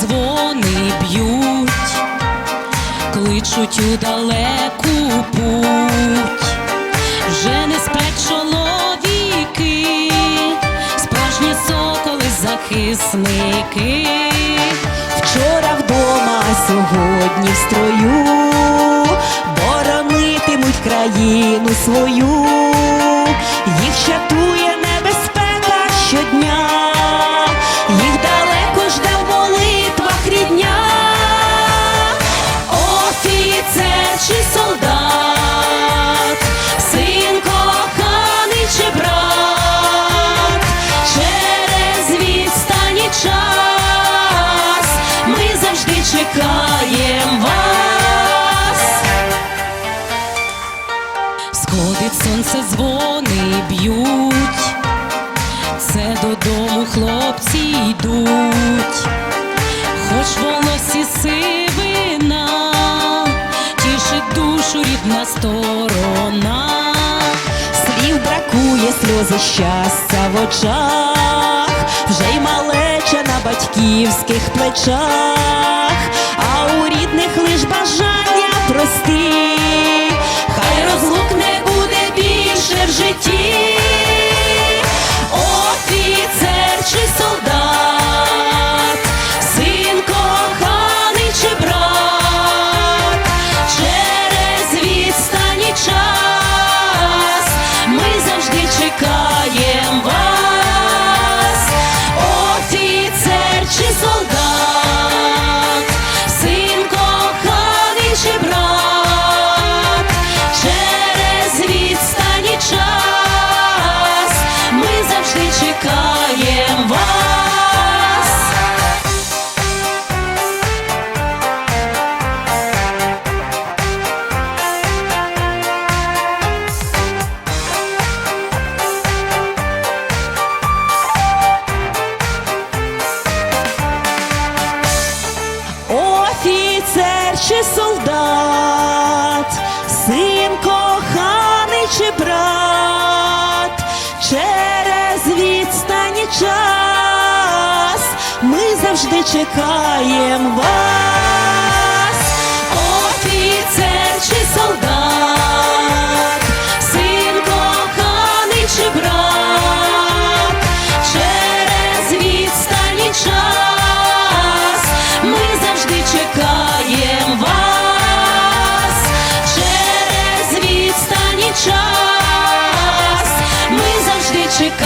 дзвони б'ють, кличуть у далеку путь, вже не сплять чоловіки, справжні соколи захисники. Вчора вдома, а сьогодні в строю, боронитимуть країну свою, їх чатує чекаємо вас. Сходить сонце, дзвони б'ють, це додому хлопці йдуть, хоч волосі сивина, тішить душу рідна сторона. слів бракує, сльози щастя в очах, вже й малеча на батьківських плечах, а у рідних лиш бажання прости, Хай розлук не буде більше в житті. Офіцер чи солдат, завжди чекаємо вас. Офіцер чи солдат, син коханий чи брат, через відстань і час ми завжди чекаємо вас, через відстань і час ми завжди чекаємо.